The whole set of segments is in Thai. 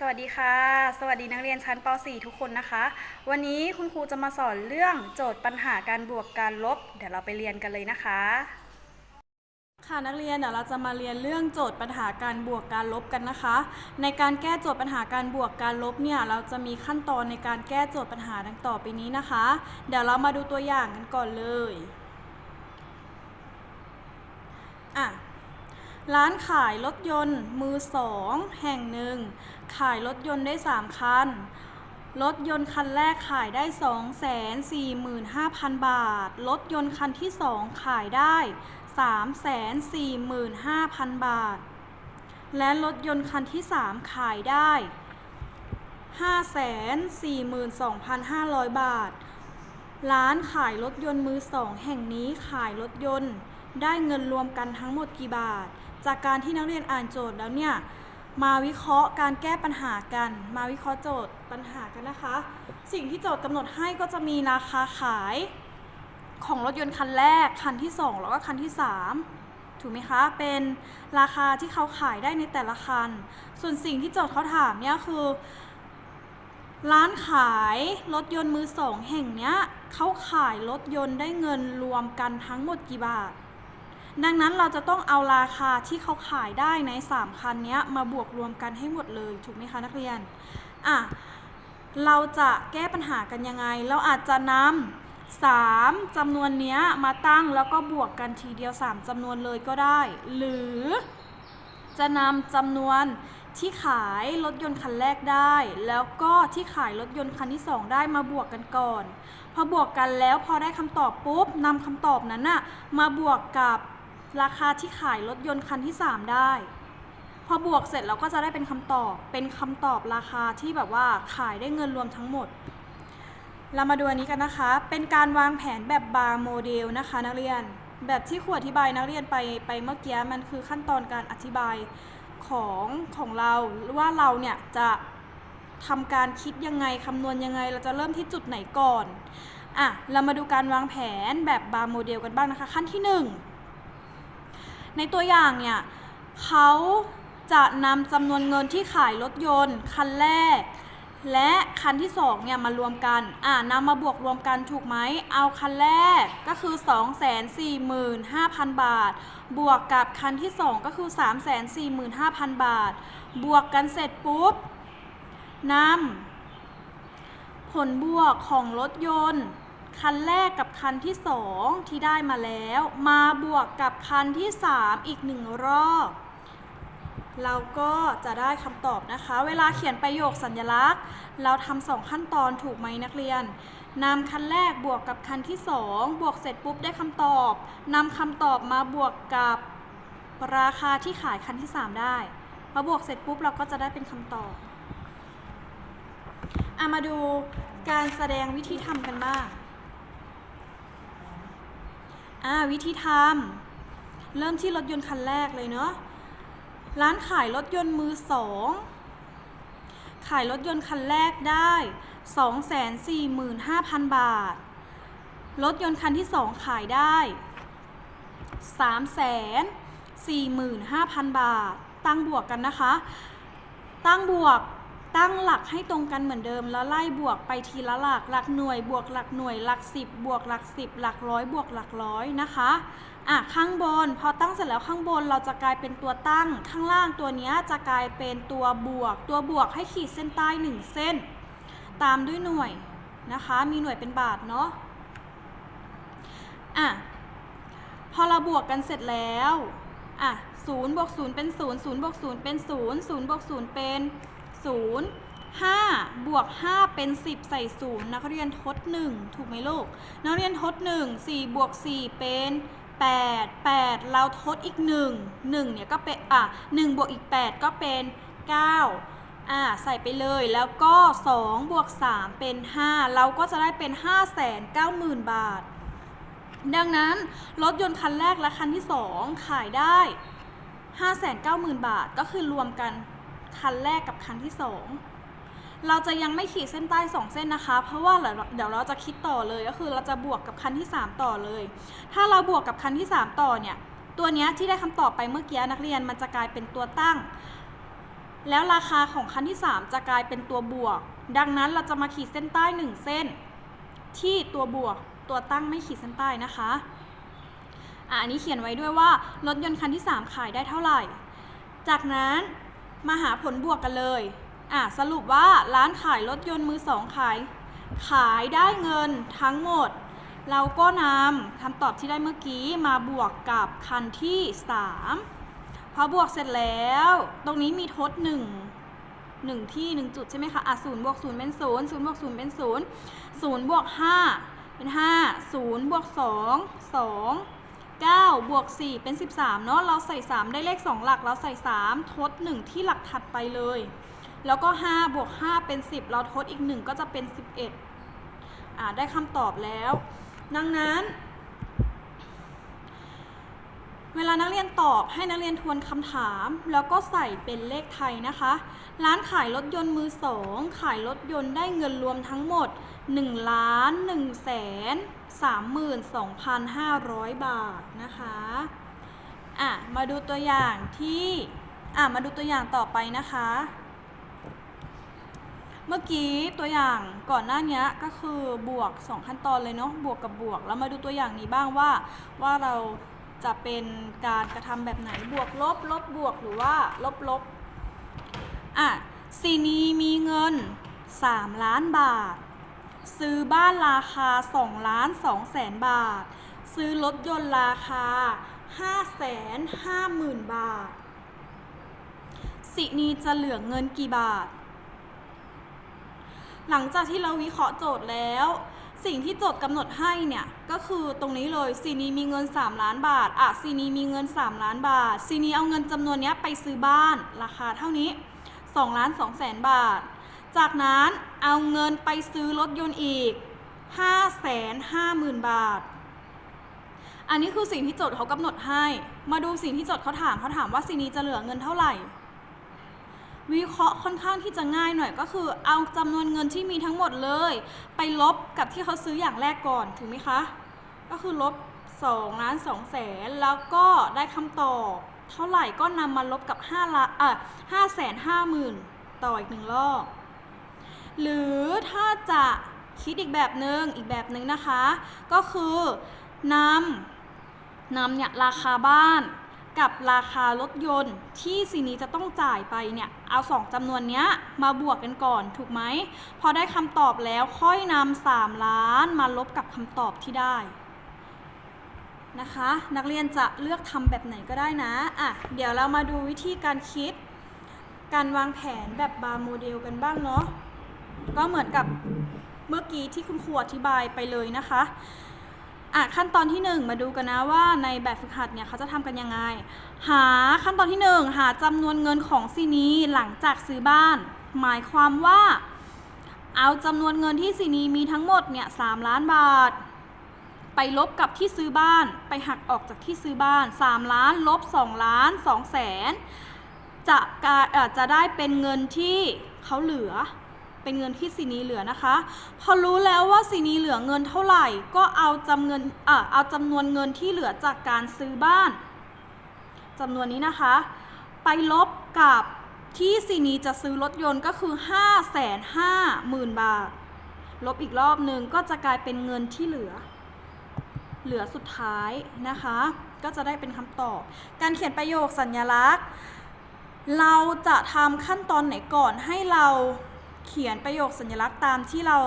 สวัสดีค่ะ สวัสดีนักเรียนชั้นป .4 ทุกคนนะคะ วันนี้คุณครูจะมาสอนเรื่องโจทย์ปัญหาการบวกการลบ เดี๋ยวเราไปเรียนกันเลยนะคะ ค่ะนักเรียนเดี๋ยวเราจะมาเรียนเรื่องโจทย์ปัญหาการบวกการลบกันนะคะ ในการแก้โจทย์ปัญหาการบวกการลบเนี่ยเราจะมีขั้นตอนในการแก้โจทย์ปัญหาดังต่อไปนี้นะคะ เดี๋ยวเรามาดูตัวอย่างกันก่อนเลยอะ ร้านขายรถยนต์มือสองแห่งหนึ่ง ขายรถยนต์ได้ 3 คัน รถยนต์คันแรกขายได้ 245,000 บาท รถยนต์คันที่ 2 ขายได้ 345,000 บาท และรถยนต์คันที่ 3 ขายได้ 542,500 บาท ร้านขายรถยนต์มือสองแห่งนี้ขายรถยนต์ได้เงินรวมกันทั้งหมดกี่บาท จากการที่นักเรียนอ่านโจทย์แล้วเนี่ยมาวิเคราะห์การแก้ปัญหากัน มาวิเคราะห์โจทย์ปัญหากันนะคะ สิ่งที่โจทย์กำหนดให้ก็จะมีราคาขายของรถยนต์คันแรก คันที่ 2 แล้วก็คันที่ 3 ถูกไหมคะ เป็นราคาที่เขาขายได้ในแต่ละคัน ส่วนสิ่งที่โจทย์เขาถามเนี่ยคือ ร้านขายรถยนต์มือสองแห่งเนี้ยเขาขายรถยนต์ได้เงินรวมกันทั้งหมดกี่บาท ดังนั้นเราจะต้องเอาราคาที่เขาขายได้ใน 3 คันนี้มาบวกรวมกันให้หมดเลยถูกไหมคะนักเรียนอะเราจะแก้ปัญหากันยังไง เราอาจจะนำสามจำนวนเนี้ยมาตั้งแล้วก็บวกกันทีเดียว 3จำนวนเลยก็ได้ หรือจะนำจำนวนที่ขายรถยนต์คันแรกได้ แล้วก็ที่ขายรถยนต์คันที่ 2 ได้มาบวกกันก่อน พอบวกกันแล้วพอได้คำตอบปุ๊บนำคำตอบนั้นน่ะมาบวกกับ ราคาที่ขายรถยนต์คันที่ 3 ได้ พอบวกเสร็จเราก็จะได้เป็นคำตอบ เป็นคำตอบราคาที่แบบว่าขายได้เงินรวมทั้งหมด เรามาดูอันนี้กันนะคะ เป็นการวางแผนแบบบาร์โมเดลนะคะ นักเรียน แบบที่ครูอธิบายนักเรียนไปไปเมื่อกี้มันคือขั้นตอนการอธิบายของของเราว่าเราเนี่ยจะทำการคิดยังไงคำนวณยังไง เราจะเริ่มที่จุดไหนก่อนอะเรามาดูการวางแผนแบบบาร์โมเดลกันบ้างนะคะ ขั้นที่หนึ่ง ในตัวอย่างเนี่ยเขาจะนำจำนวนเงินที่ขายรถยนต์คันแรก และคันที่สองเนี่ยมารวมกัน อ่านำมาบวกรวมกันถูกไหม เอาคันแรกก็คือ 245,000 บาท บวกกับคันที่ 2 ก็คือ 345,000 บาท บวกกันเสร็จปุ๊บนำผลบวกของรถยนต์ คันแรกกับคันที่ 2 ที่ได้มาแล้ว มาบวกกับคันที่ 3 อีกหนึ่งรอบ เราก็จะได้คำตอบนะคะ เวลาเขียนประโยคสัญลักษณ์ เราทำสองขั้นตอนถูกไหมนักเรียนนำคันแรกบวกกับคันที่ 2 บวกเสร็จปุ๊บได้คำตอบนำคำตอบมาบวกกับราคาที่ขายคันที่ 3 ได้พอบวกเสร็จปุ๊บเราก็จะได้เป็นคำตอบอะมาดูการแสดงวิธีทำกันบ้าง อ่าวิธีทำเริ่มที่รถยนต์คันแรกเลยเนาะร้านขายรถยนต์มือสองขายรถยนต์คันแรกได้ 245,000 บาท รถยนต์คันที่ 2 ขายได้ 345,000 บาท ตั้งบวกกันนะคะ ตั้งบวก ตั้งหลักให้ตรงกันเหมือนเดิม แล้วไล่บวกไปทีละหลัก หลักหน่วย บวกหลักหน่วย หลักสิบบวกหลักสิบหลักร้อยบวกหลักร้อยนะคะอะข้างบน พอตั้งเสร็จแล้วข้างบนเราจะกลายเป็นตัวตั้ง ข้างล่างตัวนี้จะกลายเป็นตัวบวก ตัวบวกให้ขีดเส้นใต้หนึ่งเส้น ตามด้วยหน่วยนะคะ มีหน่วยเป็นบาทเนาะอะพอเราบวกกันเสร็จแล้วอะศูนย์บวกศูนย์เป็นศูนย์ศูนย์บวกศูนย์เป็นศูนย์ศูนย์บวกศูนย์เป็น ศูนย์ห้าบวกห้าเป็นสิบใส่ศูนย์นักเรียนทดหนึ่งถูกไหมลูก นักเรียนทดหนึ่งสี่บวกสี่เป็นแปดแปดเราทดอีกหนึ่งหนึ่งเนี่ยก็เป็น อะหนึ่งบวกอีกแปดก็เป็นเก้าอะใส่ไปเลยแล้วก็สองบวกสามเป็นห้าเราก็จะได้เป็นห้าแสนเก้าหมื่นบาท ดังนั้น รถยนต์คันแรกและคันที่ 2 ขายได้ 590,000 บาท ก็คือรวมกัน คันแรกกับคันที่ 2 เราจะยังไม่ขีดเส้นใต้ 2 เส้นนะคะ เพราะว่าเดี๋ยวเราจะคิดต่อเลยก็คือเราจะบวกกับคันที่ 3 ต่อเลย ถ้าเราบวกกับคันที่ 3 ต่อเนี่ยตัวนี้ที่ได้คำตอบไปเมื่อกี้นักเรียนมันจะกลายเป็นตัวตั้ง แล้วราคาของคันที่ 3 จะกลายเป็นตัวบวก ดังนั้นเราจะมาขีดเส้นใต้ 1 เส้น ที่ตัวบวกตัวตั้งไม่ขีดเส้นใต้นะคะอะอันนี้เขียนไว้ด้วยว่ารถยนต์คันที่ 3 ขายได้เท่าไหร่ จากนั้น มาหาผลบวกกันเลย อะสรุปว่าร้านขายรถยนต์มือสองขาย ขายได้เงินทั้งหมด เราก็นำคำตอบที่ได้เมื่อกี้มาบวกกับคันที่ 3 พอบวกเสร็จแล้ว ตรงนี้มีทด 1 1 ที่ 1 จุดใช่ไหมคะอะศูนย์บวกศูนย์เป็นศูนย์ศูนย์บวกศูนย์เป็นศูนย์ศูนย์บวก5เป็น5ศูนย์บวก2 2 9 บวก 4 เป็น 13 เนาะเราใส่ 3 ได้เลข 2 หลัก เราใส่ 3 ทด 1 ที่หลักถัดไปเลย แล้วก็ 5 บวก 5 เป็น 10 เราทดอีก 1 ก็จะเป็น 11อ่าได้คำตอบแล้ว ดังนั้น เวลานักเรียนตอบให้นักเรียนทวนคำถาม แล้วก็ใส่เป็นเลขไทยนะคะ ร้านขายรถยนต์มือสองขายรถยนต์ได้เงินรวมทั้งหมด 1ล้าน1แสน32,500 บาทนะคะอะมาดูตัวอย่างที่อะมาดูตัวอย่างต่อไปนะคะ เมื่อกี้ตัวอย่างก่อนหน้านี้ก็คือบวก 2 ขั้นตอนเลยเนาะบวกกับบวก แล้วมาดูตัวอย่างนี้บ้างว่าว่าเราจะเป็นการกระทำแบบไหนบวกลบลบบวกหรือว่าลบลบอะซีนีมีเงิน 3 ล้านบาท ซื้อบ้านราคา2ล้าน2แสนบาท ซื้อรถยนต์ราคา5แสน5หมื่นบาท สินีจะเหลือเงินกี่บาท หลังจากที่เราวิเคราะห์โจทย์แล้ว สิ่งที่โจทย์กำหนดให้เนี่ย ก็คือตรงนี้เลยซีนีมีเงิน 3 ล้านบาท อะซีนีมีเงิน 3 ล้านบาทซีนีเอาเงินจำนวนนี้ไปซื้อบ้านราคาเท่านี้2ล้าน2แสนบาท จากนั้นเอาเงินไปซื้อรถยนต์อีก 5 5 0 0 0 0 บาท อันนี้คือสิ่งที่โจทย์เขากำหนดให้ มาดูสิ่งที่โจทย์เขาถามเขาถามว่าซีนีจะเหลือเงินเท่าไหร่ วิเคราะห์ค่อนข้างที่จะง่ายหน่อยก็คือ เอาจำนวนเงินที่มีทั้งหมดเลย ไปลบกับที่เขาซื้ออย่างแรกก่อนถูกไหมคะ ก็คือลบ2ล้าน2แสนแล้วก็ได้คำตอบเท่าไหร่ก็นำมาลบกับ5ละอะ5แสน5หมื่นต่ออีกหนึ่งรอบ หรือถ้าจะคิดอีกแบบหนึ่งอีกแบบหนึ่งนะคะ ก็คือนำนำเนี่ยราคาบ้านกับราคารถยนต์ที่ซีนี้จะต้องจ่ายไปเนี่ยเอาสองจำนวนเนี้ยมาบวกกันก่อนถูกไหมพอได้คำตอบแล้วค่อยนำสามล้านมาลบกับคำตอบที่ได้นะคะ นักเรียนจะเลือกทำแบบไหนก็ได้นะอะเดี๋ยวเรามาดูวิธีการคิด การวางแผนแบบบาร์โมเดลกันบ้างเนาะ ก็เหมือนกับเมื่อกี้ที่คุณครูอธิบายไปเลยนะคะอะขั้นตอนที่ 1 มาดูกันนะว่าในแบบฝึกหัดเนี่ยเขาจะทำกันยังไง หาขั้นตอนที่ 1 หาจำนวนเงินของซีนีหลังจากซื้อบ้าน หมายความว่า เอาจำนวนเงินที่ซีนีมีทั้งหมดเนี่ยสล้านบาท ไปลบกับที่ซื้อบ้าน ไปหักออกจากที่ซื้อบ้าน 3 ล้านลบ2ล้าน2แสนจะกาจะได้เป็นเงินที่เขาเหลือ เป็นเงินที่ซีนีเหลือนะคะ พอรู้แล้วว่าซีนีเหลือเงินเท่าไหร่ ก็เอาจำเงินอะเอาจำนวนเงินที่เหลือจากการซื้อบ้านจำนวนนี้นะคะ ไปลบกับที่ซีนีจะซื้อรถยนต์ก็คือ 5 5 0 0 0 0 บาท ลบอีกรอบหนึ่งก็จะกลายเป็นเงินที่เหลือ เหลือสุดท้ายนะคะ ก็จะได้เป็นคำตอบ การเขียนประโยคสัญญลักษณ์ เราจะทำขั้นตอนไหนก่อนให้เรา เขียนประโยคสัญลักษณ์ตามที่เรา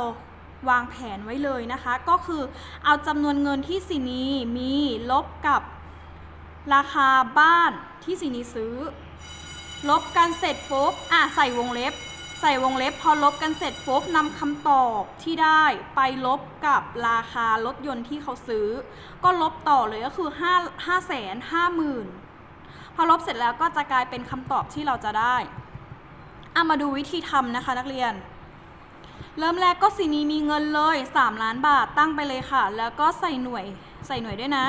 วางแผนไว้เลยนะคะ ก็คือเอาจำนวนเงินที่สินีมีลบกับราคาบ้านที่สินีซื้อ ลบกันเสร็จปุ๊บอะใส่วงเล็บ ใส่วงเล็บ พอลบกันเสร็จปุ๊บนำคำตอบที่ได้ไปลบกับราคารถยนต์ที่เขาซื้อ ก็ลบต่อเลยก็คือ5 5แสน5หมื่นพอลบเสร็จแล้วก็จะกลายเป็นคำตอบที่เราจะได้ อามาดูวิธีทำนะคะนักเรียน เริ่มแรกก็สีนี้มีเงินเลย 3 ล้านบาทตั้งไปเลยค่ะ แล้วก็ใส่หน่วยใส่หน่วยด้วยนะ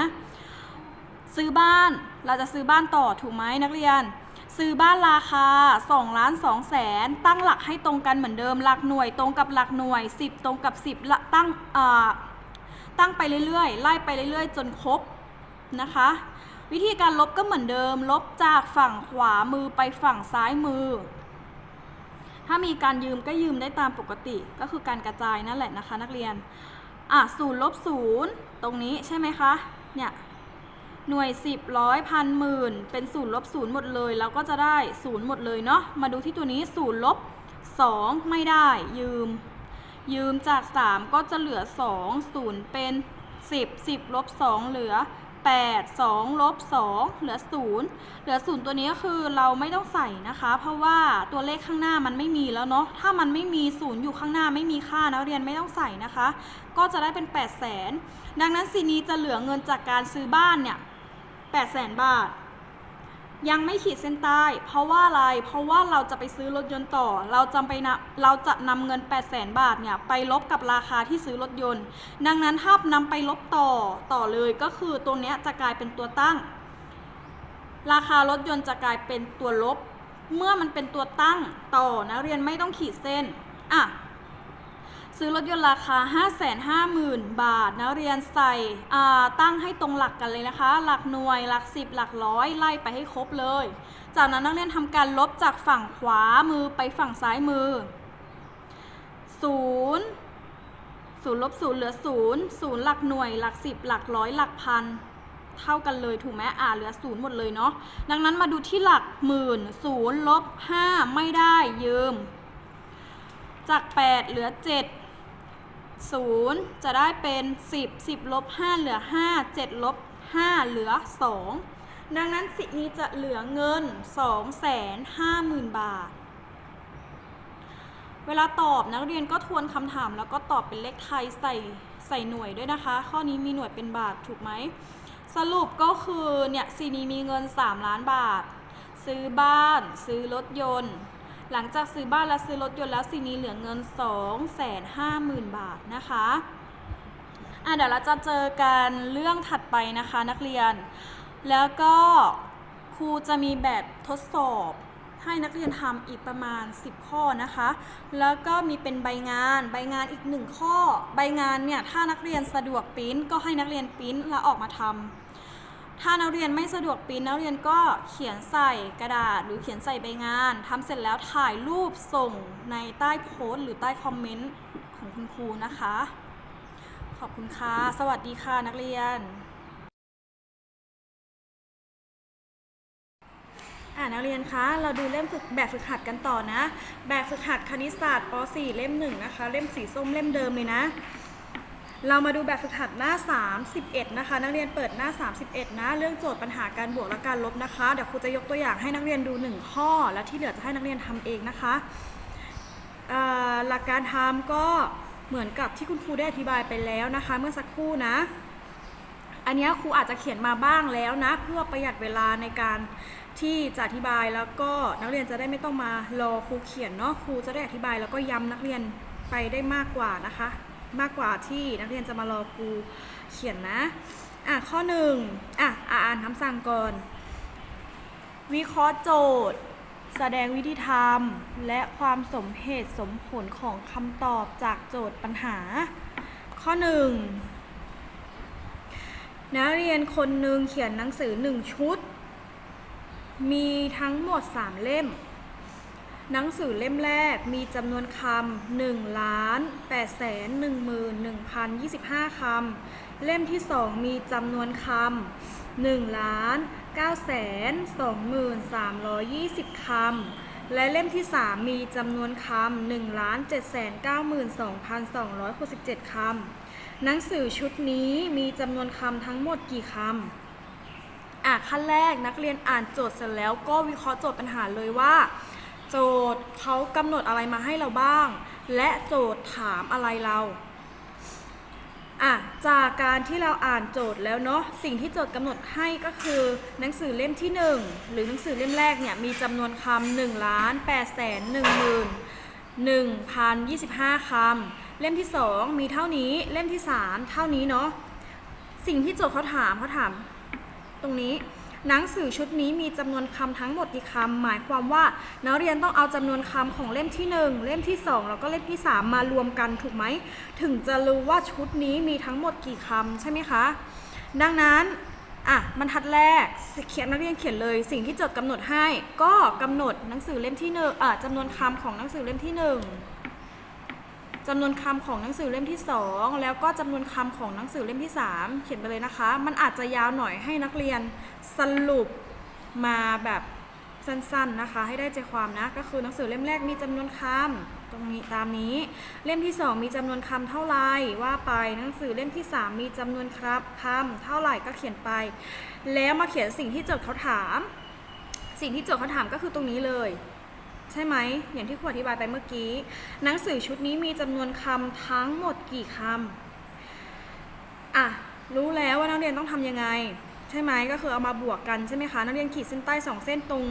ซื้อบ้านเราจะซื้อบ้านต่อถูกไหมนักเรียน ซื้อบ้านราคา2ล้าน2แสนตั้งหลักให้ตรงกันเหมือนเดิมหลักหน่วย ตรงกับหลักหน่วย 10 ตรงกับ 10ตั้งตั้งไปเรื่อยๆ ไล่ไปเรื่อยๆ จนครบนะคะ วิธีการลบก็เหมือนเดิม ลบจากฝั่งขวามือไปฝั่งซ้ายมือ ถ้ามีการยืมก็ยืมได้ตามปกติ ก็คือการกระจายนั่นแหละนะคะ นักเรียน อะศูนย์ลบศูนย์ตรงนี้ใช่ไหมคะ เนี่ย หน่วย 10ร้อยพันหมื่นเป็นศูนย์ลบศูนย์หมดเลยแล้วก็จะได้ศูนย์หมดเลยเนาะ มาดูที่ตัวนี้ศูนย์ลบ2ไม่ได้ ยืม ยืมจาก 3 ก็จะเหลือ 2 0 เป็น 10 10ลบ2เหลือ 8 2ลบ2เหลือ 0 เหลือ 0 ตัวนี้ก็คือเราไม่ต้องใส่นะคะ เพราะว่าตัวเลขข้างหน้ามันไม่มีแล้วเนาะถ้ามันไม่มี 0 อยู่ข้างหน้าไม่มีค่านักเรียนไม่ต้องใส่นะคะ ก็จะได้เป็น 8 0 0 0 0 0 ดังนั้นสีนี้จะเหลือเงินจากการซื้อบ้านเนี่ย8 0 0 0 0 0 บาท ยังไม่ขีดเส้นใต้ เพราะว่าอะไร เพราะว่าเราจะไปซื้อรถยนต์ต่อ เราจำไปนะเราจะนำเงิน 8 0 0 0 0 0บาทเนี่ยไปลบกับราคาที่ซื้อรถยนต์ ดังนั้นถ้านำไปลบต่อต่อเลยก็คือตัวเนี้ยจะกลายเป็นตัวตั้ง ราคารถยนต์จะกลายเป็นตัวลบ เมื่อมันเป็นตัวตั้งต่อนักเรียนไม่ต้องขีดเส้นอะ ซื้อรถยนต์ราคา 550,000 บาทนักเรียนใส่ตั้งให้ตรงหลักกันเลยนะคะ หลักหน่วยหลัก 10 หลักร้อยไล่ไปให้ครบเลย จากนั้นนักเรียนทำการลบจากฝั่งขวามือไปฝั่งซ้ายมือ 0 0ลบ0เหลือ 0 0 หลักหน่วย หลัก 10 หลักร้อยหลักพันเท่ากันเลยถูกไหมอ่าเหลือ0หมดเลยเนาะดังนั้นมาดูที่หลักหมื่น0ลบ5ไม่ได้ยืม จาก 8 เหลือ 7 0 จะได้เป็น 10 10ลบ5เหลือ 5 7ลบ5เหลือ 2 ดังนั้นสินี้จะเหลือเงิน 250,000 บาท เวลาตอบนักเรียนก็ทวนคำถามแล้วก็ตอบเป็นเลขไทยใส่ใส่หน่วยด้วยนะคะ ข้อนี้มีหน่วยเป็นบาทถูกไหม สรุปก็คือเนี่ยซีนี้มีเงิน 3 ล้านบาท ซื้อบ้าน ซื้อรถยนต์ หลังจากซื้อบ้านและซื้อรถยนต์แล้วซีนี้เหลือเงิน 250,000 บาทนะคะอะเดี๋ยวเราจะเจอกันเรื่องถัดไปนะคะนักเรียน แล้วก็ครูจะมีแบบทดสอบให้นักเรียนทำอีกประมาณ 10 ข้อนะคะ แล้วก็มีเป็นใบงาน ใบงานอีกหนึ่งข้อ ใบงานเนี่ยถ้านักเรียนสะดวกปิ้นก็ให้นักเรียนปิ้นแล้วออกมาทำ ถ้านักเรียนไม่สะดวกปริ้นนักเรียนก็เขียนใส่กระดาษหรือเขียนใส่ใบงานทำเสร็จแล้วถ่ายรูปส่งในใต้โพสต์หรือใต้คอมเมนต์ของคุณครูนะคะ ขอบคุณค่ะ สวัสดีค่ะนักเรียนอ่านักเรียนคะ เราดูเล่มฝึกแบบฝึกหัดกันต่อนะ แบบฝึกหัดคณิตศาสตร์ป .4 เล่มหนึ่งนะคะ เล่มสีส้มเล่มเดิมเลยนะ เรามาดูแบบฝึกหัดหน้า 31 นะคะ นักเรียนเปิดหน้า 31 นะ เรื่องโจทย์ปัญหาการบวกและการลบนะคะ เดี๋ยวครูจะยกตัวอย่างให้นักเรียนดู 1 ข้อ และที่เหลือจะให้นักเรียนทำเองนะคะหลักการทำก็เหมือนกับที่คุณครูได้อธิบายไปแล้วนะคะ เมื่อสักครู่นะ อันนี้ครูอาจจะเขียนมาบ้างแล้วนะ เพื่อประหยัดเวลาในการที่จะอธิบายแล้วก็นักเรียนจะได้ไม่ต้องมารอครูเขียนเนาะครูจะได้อธิบายแล้วก็ย้ำนักเรียนไปได้มากกว่านะคะ มากกว่าที่นักเรียนจะมารอครูเขียนนะ อะ ข้อหนึ่งอะ อ่านคำสั่งก่อน วิเคราะห์โจทย์ แสดงวิธีทำและความสมเหตุสมผลของคำตอบจากโจทย์ปัญหา ข้อหนึ่งนักเรียนคนหนึ่งเขียนหนังสือหนึ่งชุด มีทั้งหมด3เล่ม หนังสือเล่มแรกมีจำนวนคำ1ล้าน8แสน1หมื่น1,025คำ เล่มที่2มีจำนวนคำ1ล้าน9แสน2หมื่น320คำ และเล่มที่3มีจำนวนคำ1ล้าน7แสน9หมื่น2,267คำ หนังสือชุดนี้มีจำนวนคำทั้งหมดกี่คำอะขั้นแรกนักเรียนอ่านโจทย์เสร็จแล้วก็วิเคราะห์โจทย์ปัญหาเลยว่า โจทย์เขากำหนดอะไรมาให้เราบ้าง และโจทย์ถามอะไรเราอะจากการที่เราอ่านโจทย์แล้วเนาะสิ่งที่โจทย์กำหนดให้ก็คือ หนังสือเล่มที่ 1 หรือหนังสือเล่มแรกเนี่ยมีจำนวนคำหนึ่งล้านแปดแสนหนึ่งหมื่นหนึ่งพันยี่สิบห้าคำเล่มที่ 2 มีเท่านี้เล่มที่ 3 เท่านี้เนาะสิ่งที่โจทย์เขาถามเขาถาม ตรงนี้ หนังสือชุดนี้มีจำนวนคำทั้งหมดกี่คำหมายความว่า นักเรียนต้องเอาจำนวนคำของเล่มที่ 1 เล่มที่ 2 แล้วก็เล่มที่ 3 มารวมกันถูกไหม ถึงจะรู้ว่าชุดนี้มีทั้งหมดกี่คำใช่ไหมคะ ดังนั้นอะบรรทัดแรกเขียนนักเรียนเขียนเลย สิ่งที่โจทย์กำหนดให้ ก็กำหนดหนังสือเล่มที่หนึ่งอะจำนวนคำของหนังสือเล่มที่หนึ่ง จำนวนคำของหนังสือเล่มที่สองแล้วก็จำนวนคำของหนังสือเล่มที่สามเขียนไปเลยนะคะ มันอาจจะยาวหน่อยให้นักเรียนสรุปมาแบบสั้นๆนะคะ ให้ได้ใจความนะ ก็คือหนังสือเล่มแรกมีจำนวนคำตรงนี้ตามนี้ เล่มที่สองมีจำนวนคำเท่าไหร่ว่าไปหนังสือเล่มที่สามมีจำนวนครับคำเท่าไหร่ก็เขียนไป แล้วมาเขียนสิ่งที่โจทย์เขาถาม สิ่งที่โจทย์เขาถามก็คือตรงนี้เลย ใช่ไหมอย่างที่ครูอธิบายไปเมื่อกี้ หนังสือชุดนี้มีจำนวนคำทั้งหมดกี่คำอะรู้แล้วว่านักเรียนต้องทำยังไง ใช่ไหมก็คือเอามาบวกกันใช่ไหมคะนักเรียนขีดเส้นใต้สองเส้นตรง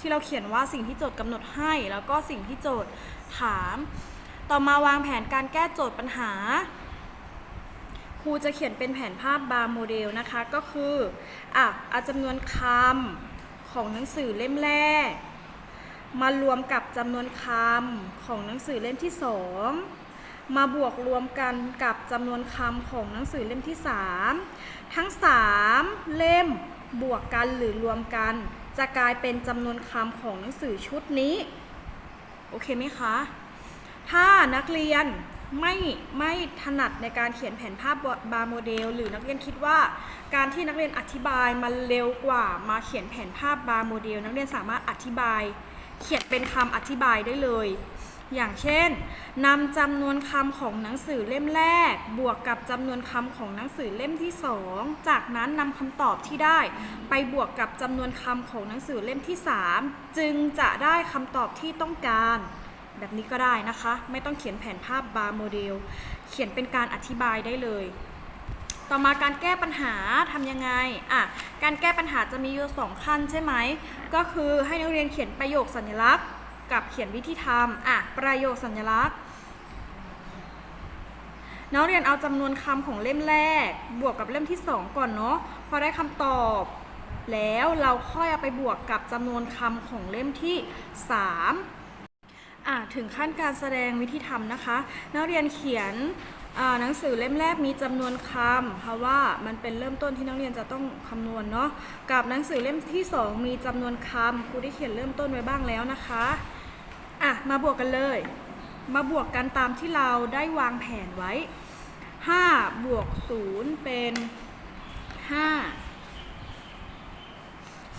ที่เราเขียนว่าสิ่งที่โจทย์กำหนดให้ แล้วก็สิ่งที่โจทย์ถาม ต่อมาวางแผนการแก้โจทย์ปัญหาครูจะเขียนเป็นแผนภาพบาร์โมเดลนะคะ ก็คืออะเอาจำนวนคำของหนังสือเล่มแรก มารวมกับจำนวนคำของหนังสือเล่มที่สองมาบวกรวมกันกับจำนวนคำของหนังสือเล่มที่สามทั้งสามเล่มบวกกันหรือรวมกัน จะกลายเป็นจำนวนคำของหนังสือชุดนี้ โอเคไหมคะ ถ้านักเรียนไม่ไม่ถนัดในการเขียนแผนภาพบาร์โมเดล หรือนักเรียนคิดว่า การที่นักเรียนอธิบายมันเร็วกว่ามาเขียนแผนภาพบาร์โมเดล นักเรียนสามารถอธิบาย เขียนเป็นคำอธิบายได้เลย อย่างเช่นนำจำนวนคำของหนังสือเล่มแรก บวกกับจำนวนคำของหนังสือเล่มที่สองจากนั้นนำคำตอบที่ได้ ไปบวกกับจำนวนคำของหนังสือเล่มที่สามจึงจะได้คำตอบที่ต้องการแบบนี้ก็ได้นะคะ ไม่ต้องเขียนแผนภาพบาร์โมเดล เขียนเป็นการอธิบายได้เลย ต่อมาการแก้ปัญหาทำยังไงอะการแก้ปัญหาจะมีอยู่สองขั้นใช่ไหม ก็คือให้นักเรียนเขียนประโยคสัญลักษณ์ กับเขียนวิธีทำอะประโยคสัญลักษณ์นักเรียนเอาจำนวนคำของเล่มแรก บวกกับเล่มที่สองก่อนเนาะพอได้คำตอบ แล้วเราค่อยเอาไปบวกกับจำนวนคำของเล่มที่สาม ถึงขั้นการแสดงวิธีทำนะคะ นักเรียนเขียนหนังสือเล่มแรกมีจำนวนคำเพราะว่ามันเป็นเริ่มต้นที่นักเรียนจะต้องคำนวณเนาะกับหนังสือเล่มที่ 2 มีจำนวนคำครูได้เขียนเริ่มต้นไว้บ้างแล้วนะคะอะมาบวกกันเลย มาบวกกันตามที่เราได้วางแผนไว้5บวก0เป็น5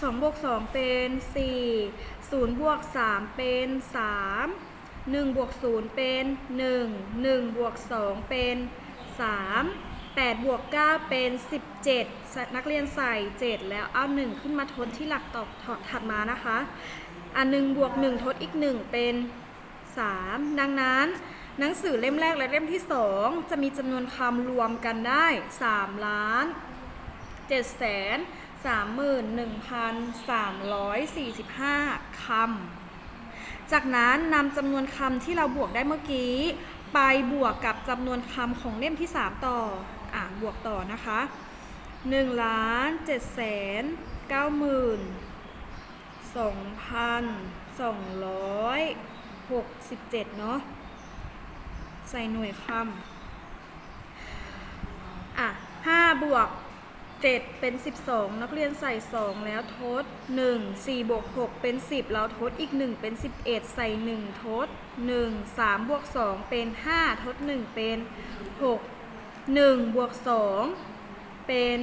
2บวก2เป็น4 0บวก3เป็น3 1บวก0เป็น1 1บวก2เป็น3 8บวก9เป็น 17 นักเรียนใส่ 7 แล้วเอา 1 ขึ้นมาทดที่หลักตอถัดมานะคะ อัน1บวก1ทดอีก 1 เป็น 3 ดังนั้นหนังสือเล่มแรกและเล่มที่ 2 จะมีจำนวนคำรวมกันได้ 3 ล้าน7แสน 31,345 คำ จากนั้นนำจำนวนคำที่เราบวกได้เมื่อกี้ ไปบวกกับจำนวนคำของเล่มที่ 3 ต่อ อะ บวกต่อนะคะ1ล้าน7แสน92,267 เนาะใส่หน่วยคำ อะ5บวก 7 เป็น 12 นักเรียนใส่ 2 แล้วทด 1 4บวก6เป็น 10 แล้วทดอีก 1 เป็น 11 ใส่ 1 ทด 1 3บวก2เป็น 5 ทด 1 เป็น 6 1บวก2เป็น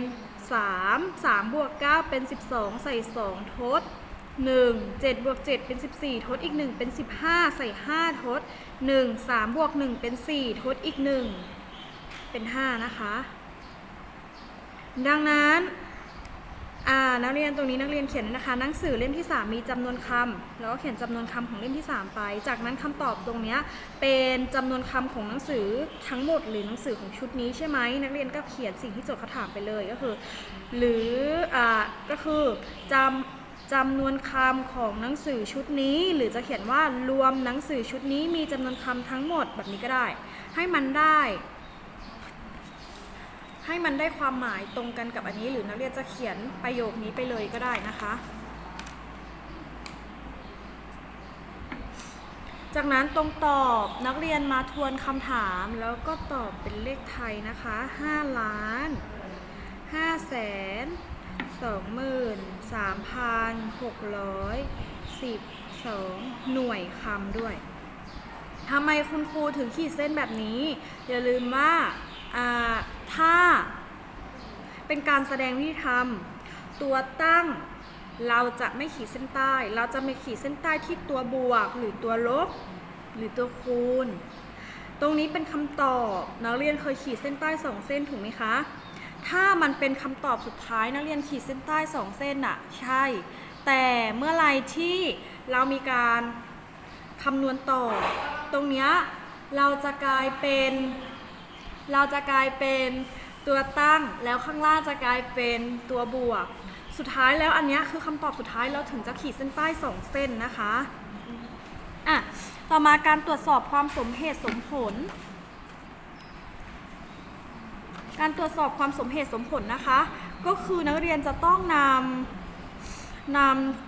3 3บวก9เป็น 12 ใส่ 2 ทด 1 7บวก7เป็น 14 ทดอีก 1 เป็น 15 ใส่ 5 ทด 1 3บวก1เป็น 4 ทดอีก 1 เป็น 5 นะคะ ดังนั้นนักเรียนตรงนี้นักเรียนเขียนนะคะหนังสือเล่มที่ 3 มีจำนวนคำแล้วก็เขียนจำนวนคำของเล่มที่ 3 ไป จากนั้นคำตอบตรงนี้เป็นจำนวนคำของหนังสือทั้งหมดหรือหนังสือของชุดนี้ใช่ไหมนักเรียนก็เขียนสิ่งที่โจทย์เขาถามไปเลยก็คือ หรืออก็คือจำจำนวนคำของหนังสือชุดนี้ หรือจะเขียนว่ารวมหนังสือชุดนี้มีจำนวนคำทั้งหมดแบบนี้ก็ได้ ให้มันได้ ให้มันได้ความหมายตรงกันกับอันนี้ หรือนักเรียนจะเขียนประโยคนี้ไปเลยก็ได้นะคะ จากนั้นตรงตอบนักเรียนมาทวนคำถามแล้วก็ตอบเป็นเลขไทยนะคะ 5 ล้านห้าแสนสองหมื่นสามพันหกร้อยสิบสองหน่วยคำด้วยทำไมคุณครูถึงขีดเส้นแบบนี้ อย่าลืมว่า ถ้า เป็นการแสดงวิธีทำตัวตั้งเราจะไม่ขีดเส้นใต้ เราจะไม่ขีดเส้นใต้ที่ตัวบวก หรือตัวลบ หรือตัวคูณ ตรงนี้เป็นคำตอบนักเรียนเคยขีดเส้นใต้สองเส้นถูกไหมคะ ถ้ามันเป็นคำตอบสุดท้ายนักเรียนขีดเส้นใต้สองเส้นอะใช่ แต่เมื่อไรที่เรามีการคำนวณต่อ ตรงเนี้ยเราจะกลายเป็น เราจะกลายเป็นตัวตั้งแล้วข้างล่างจะกลายเป็นตัวบวก สุดท้ายแล้วอันนี้คือคำตอบสุดท้ายเราถึงจะขีดเส้นใต้สองเส้นนะคะอะต่อมาการตรวจสอบความสมเหตุสมผล การตรวจสอบความสมเหตุสมผลนะคะ ก็คือนักเรียนจะต้องนำน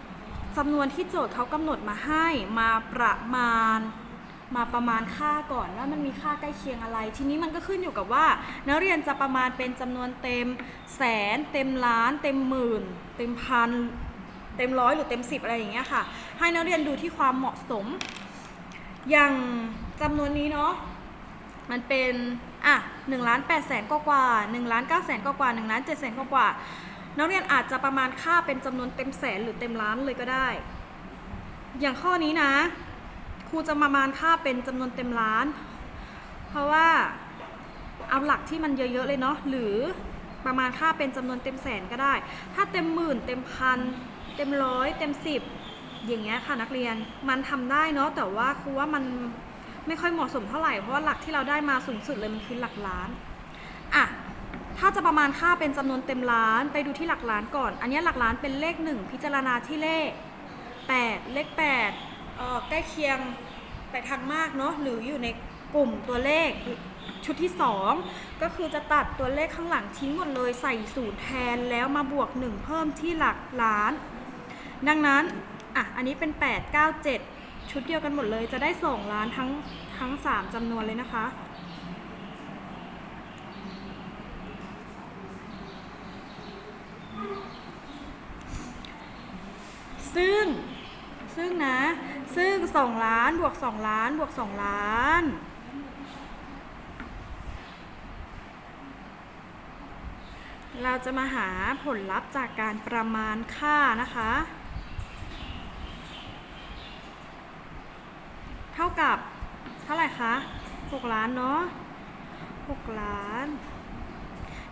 ำจำนวนที่โจทย์เขากำหนดมาให้มาประมาณ มาประมาณค่าก่อนว่ามันมีค่าใกล้เคียงอะไร ทีนี้มันก็ขึ้นอยู่กับว่า นักเรียนจะประมาณเป็นจำนวนเต็มแสน เต็มล้าน เต็มหมื่น เต็มพันเต็มร้อยหรือเต็มสิบอะไรอย่างเงี้ยค่ะ ให้นักเรียนดูที่ความเหมาะสม อย่างจำนวนนี้เนาะมันเป็นอะหนึ่งล้านแปดแสนกว่าหนึ่งล้านเก้าแสนกว่าหนึ่งล้านเจ็ดแสนกว่านักเรียนอาจจะประมาณค่าเป็นจำนวนเต็มแสนหรือเต็มล้านเลยก็ได้ อย่างข้อนี้นะ ครูจะประมาณค่าเป็นจำนวนเต็มล้าน เพราะว่าเอาหลักที่มันเยอะๆเลยเนาะหรือประมาณค่าเป็นจำนวนเต็มแสนก็ได้ ถ้าเต็มหมื่นเต็มพันเต็มร้อยเต็มสิบอย่างเงี้ยค่ะนักเรียนมันทำได้เนาะแต่ว่าครูว่ามันไม่ค่อยเหมาะสมเท่าไหร่เพราะว่าหลักที่เราได้มาสูงสุดเลยมันคือหลักล้านอะถ้าจะประมาณค่าเป็นจำนวนเต็มล้านไปดูที่หลักล้านก่อน อันนี้หลักล้านเป็นเลขหนึ่งพิจารณาที่เลข 8 เลข 8 ใกล้เคียงไปทางมากเนาะหรืออยู่ในกลุ่มตัวเลขชุดที่ 2 ก็คือจะตัดตัวเลขข้างหลังทิ้งหมดเลยใส่ศูนย์แทนแล้วมาบวก 1 เพิ่มที่หลักล้าน ดังนั้นอะอันนี้เป็น 8 9 7 ชุดเดียวกันหมดเลยจะได้ 2 ล้านทั้งทั้ง 3จำนวนเลยนะคะ ซึ่งซึ่งนะ ซึ่ง 2 ล้านบวก 2 ล้านบวก 2 ล้าน เราจะมาหาผลลัพธ์จากการประมาณค่านะคะ เท่ากับเท่าไหร่คะ 6 ล้านเนาะ6 ล้าน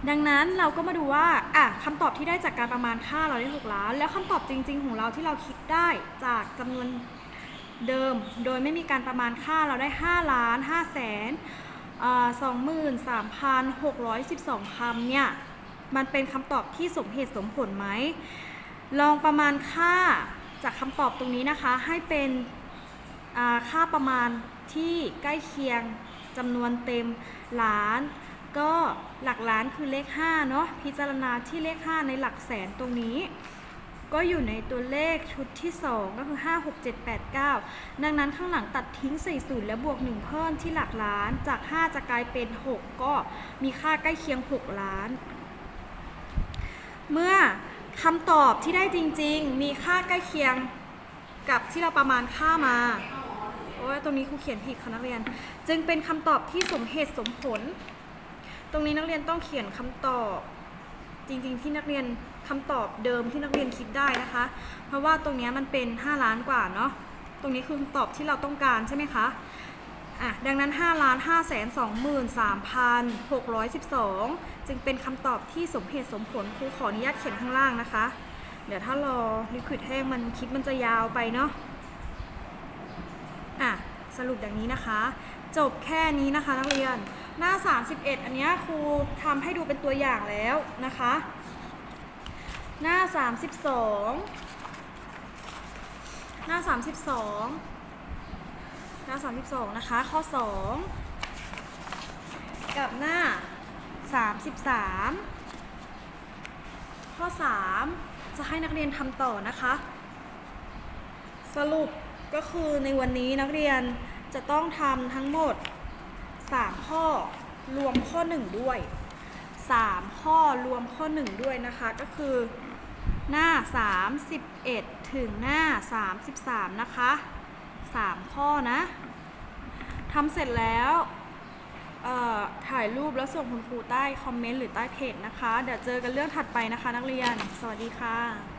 ดังนั้นเราก็มาดูว่าอะคำตอบที่ได้จากการประมาณค่าเราได้ 6 ล้าน แล้วคำตอบจริง ๆ ของเราที่เราคิดได้จากจำนวน เดิม โดยไม่มีการประมาณค่าเราได้ 5 ล้าน5แสนสองหมื่นสามพันหกร้อยสิบสองคำเนี่ย มันเป็นคำตอบที่สมเหตุสมผลไหม ลองประมาณค่าจากคำตอบตรงนี้นะคะ ให้เป็นค่าประมาณที่ใกล้เคียงจำนวนเต็มล้าน ก็หลักล้านคือเลข5เนาะพิจารณาที่เลข 5 ในหลักแสนตรงนี้ ก็อยู่ในตัวเลขชุดที่ 2 ก็คือ 5 6 7 8 9 ดังนั้นข้างหลังตัดทิ้งใส่ศูนย์และบวก 1 เพิ่มที่หลักล้านจาก 5 จะกลายเป็น 6 ก็มีค่าใกล้เคียง 6 ล้าน เมื่อคำตอบที่ได้จริง ๆ มีค่าใกล้เคียงกับที่เราประมาณค่ามาโอ้ยตรงนี้ครูเขียนผิดค่ะนักเรียน จึงเป็นคำตอบที่สมเหตุสมผล ตรงนี้นักเรียนต้องเขียนคำตอบ จริง ๆ ที่นักเรียน คำตอบเดิมที่นักเรียนคิดได้นะคะ เพราะว่าตรงนี้มันเป็น 5 ล้านกว่าเนาะ ตรงนี้คือคำตอบที่เราต้องการใช่ไหมคะอะดังนั้น 5 ล้าน5แสน23,612 จึงเป็นคำตอบที่สมเหตุสมผลครูขออนุญาตเขียนข้างล่างนะคะ เดี๋ยวถ้ารอลิควิดแห้งมันคลิปมันจะยาวไปเนาะอะสรุปอย่างนี้นะคะ จบแค่นี้นะคะนักเรียน หน้า 31 อันนี้ครูทำให้ดูเป็นตัวอย่างแล้วนะคะ หน้า32หน้า32หน้า32นะคะ ข้อ2กับหน้า33ข้อ3จะให้นักเรียนทำต่อนะคะ สรุปก็คือในวันนี้นักเรียนจะต้องทำทั้งหมด 3 ข้อรวมข้อ 1 ด้วย 3 ข้อรวมข้อ 1 ด้วยนะคะก็คือ หน้า 31 ถึงหน้า 33 นะคะ 3 ข้อนะทำเสร็จแล้วเอ่อถ่ายรูปแล้วส่งคุณครูใต้คอมเมนต์หรือใต้เพจนะคะ เดี๋ยวเจอกันเรื่องถัดไปนะคะนักเรียน สวัสดีค่ะ